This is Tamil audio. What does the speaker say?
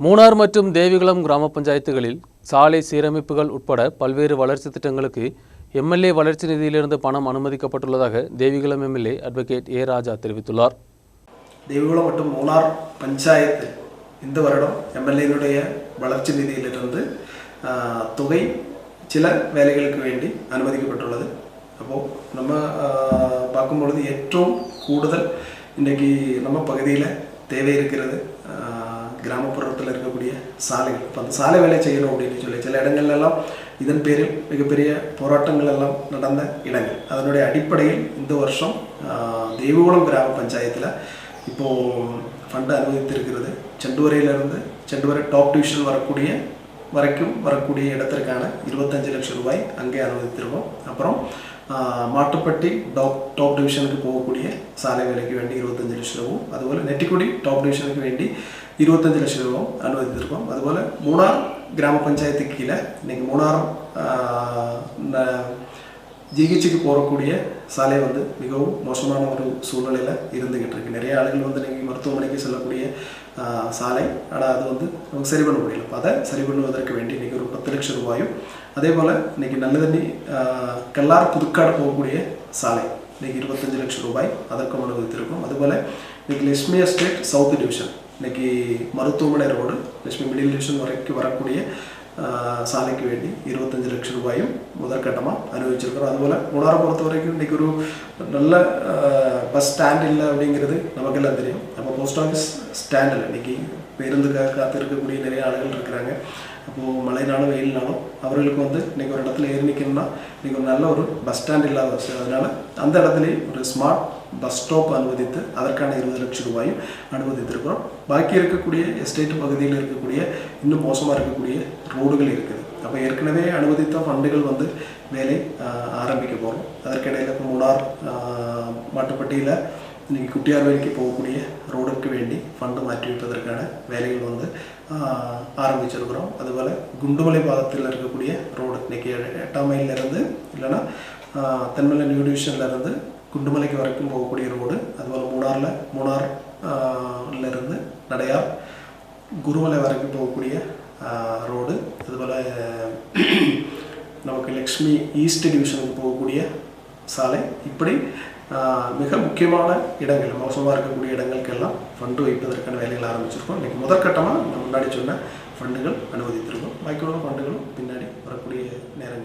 மூணார் மற்றும் தேவிகுளம் கிராம பஞ்சாயத்துகளில் சாலை சீரமைப்புகள் உட்பட பல்வேறு வளர்ச்சி திட்டங்களுக்கு எம்எல்ஏ வளர்ச்சி நிதியிலிருந்து பணம் அனுமதிக்கப்பட்டுள்ளதாக Devikulam MLA advocate A Raja தெரிவித்துள்ளார் தேவிகுளம் மற்றும் மூணார் பஞ்சாயத்து இந்த வருடம் எம்எல்ஏனுடைய வளர்ச்சி நிதியிலிருந்து ஆஹ், தொகை சில வேலைகளுக்கு வேண்டி அனுமதிக்கப்பட்டுள்ளது அப்போது நம்ம ஆஹ், பார்க்கும் பொழுது ഏറ്റവും கூடுதல் இன்றைக்கி நம்ம பகுதியில் தேவை இருக்கிறது ஆஹ், கிராமப்புறத்தில் இருக்கக்கூடிய சாலைகள். இப்போ அந்த சாலை வேலை செய்யணும் அப்படின்னு சொல்லி சில இடங்கள்லாம் இதன் பேரில் மிகப்பெரிய போராட்டங்கள் எல்லாம் நடந்த இடங்கள். அதனுடைய அடிப்படையில் இந்த வருஷம் தெய்வகுளம் கிராம பஞ்சாயத்தில் இப்போது ஃபண்டு அனுமதித்திருக்கிறது. செண்டுவரையிலிருந்து செண்டுவரை டாப் டிவிஷன் வரக்கூடிய வரைக்கும் வரக்கூடிய இடத்திற்கான இருபத்தஞ்சு லட்சம் ரூபாய் அங்கே அனுமதித்திருக்கோம். அப்புறம் மாட்டுப்பட்டி டாப் டாப் டிவிஷனுக்கு போகக்கூடிய சாலை வேலைக்கு வேண்டி இருபத்தஞ்சு லட்சம் ரூபாயும் அதுபோல் நெட்டிக்குடி டாப் டிவிஷனுக்கு வேண்டி இருபத்தஞ்சு லட்சம் ரூபாயும் அனுமதித்திருக்கோம் அதுபோல் மூணார் கிராம பஞ்சாயத்துக்கு கீழே இன்னைக்கு மூணார் ஆஹ், ந- ஜிஹெச்சுக்கு போகக்கூடிய சாலை வந்து மிகவும் மோசமான ஒரு சூழ்நிலையில் இருந்துகிட்டு இருக்கு. நிறைய ஆளுகள் வந்து இன்றைக்கி மருத்துவமனைக்கு செல்லக்கூடிய சாலை. ஆனால் அது வந்து நமக்கு சரி பண்ண முடியல. அதை சரி பண்ணுவதற்கு வேண்டி இன்னைக்கு ஒரு பத்து லட்சம் ரூபாயும் அதே போல் இன்னைக்கு நல்ல தண்ணி கல்லார் புதுக்காடு போகக்கூடிய சாலை இன்னைக்கு இருபத்தஞ்சு லட்சம் ரூபாய் அதற்கும் அனுமதித்திருக்கும். அதுபோல் இன்றைக்கி லட்சுமி எஸ்டேட் சவுத் டிவிஷன் இன்னைக்கு மருத்துவமனை ரோடு லட்சுமி மிடில் டிவிஷன் வரைக்கும் வரக்கூடிய ஆஹ் சாலைக்கு வேண்டி இருபத்தஞ்சு லட்சம் ரூபாயும் முதற்கட்டமாக அனுபவிச்சிருக்கிறோம் அதுபோல் மூணாரை பொறுத்த வரைக்கும் இன்றைக்கி ஒரு நல்ல பஸ் ஸ்டாண்ட் இல்லை அப்படிங்கிறது நமக்கெல்லாம் தெரியும். நம்ம போஸ்ட் ஆஃபீஸ் ஸ்டாண்டில் இன்றைக்கி பேருந்துக்காக காத்திருக்கக்கூடிய நிறைய ஆளுகள் இருக்கிறாங்க. அப்போது மழைனாலும் வெயில்னாலும் அவர்களுக்கு வந்து இன்றைக்கி ஒரு இடத்துல ஏறி நிற்கணும்னா இன்றைக்கி ஒரு நல்ல ஒரு பஸ் ஸ்டாண்ட் இல்லாத அவசியம் அதனால் அந்த இடத்துலையும் ஒரு ஸ்மார்ட் பஸ் ஸ்டாப் அனுமதித்து அதற்கான இருபது லட்சம் ரூபாயும் அனுமதித்திருக்கிறோம். பாக்கி இருக்கக்கூடிய எஸ்டேட் பகுதியில் இருக்கக்கூடிய இன்னும் மோசமாக இருக்கக்கூடிய ரோடுகள் இருக்குது. அப்போ ஏற்கனவே அனுமதித்த ஃபண்டுகள் வந்து வேலை ஆரம்பிக்க போகிறோம் அதற்கிடையில் இப்போ மூணார் மட்டுப்பட்டியில் மாட்டுப்பட்டியில் குட்டியார் வேலைக்கு போகக்கூடிய ரோடுக்கு வேண்டி ஃபண்டு மாற்றி வைப்பதற்கான வேலைகள் வந்து ஆரம்பிச்சிருக்கிறோம். அதுபோல் குண்டுமலை பாதத்தில் இருக்கக்கூடிய ரோடு இன்றைக்கி எட்டாம் மைல்லேருந்து இல்லைன்னா தென்மலை நியூ டிவிஷன்லேருந்து குண்டுமலைக்கு வரைக்கும் போகக்கூடிய ரோடு. அதுபோல் மூணாரில் மூணார் இருந்து நடையார் குருமலை வரைக்கும் போகக்கூடிய ரோடு அதுபோல் நமக்கு லக்ஷ்மி ஈஸ்ட் டிவிஷனுக்கு போகக்கூடிய சாலை இப்படி மிக முக்கியமான இடங்கள் மோசமாக இருக்கக்கூடிய இடங்களுக்கெல்லாம் ஃபண்டு வைப்பதற்கான வேலைகள் ஆரம்பிச்சிருக்கோம் இன்றைக்கி முதற்கட்டமாக நான் முன்னாடி சொன்ன ஃபண்டுகள் அனுமதித்திருக்கோம் பாக்கியோட ஃபண்டுகளும் பின்னாடி வரக்கூடிய நேரங்கள்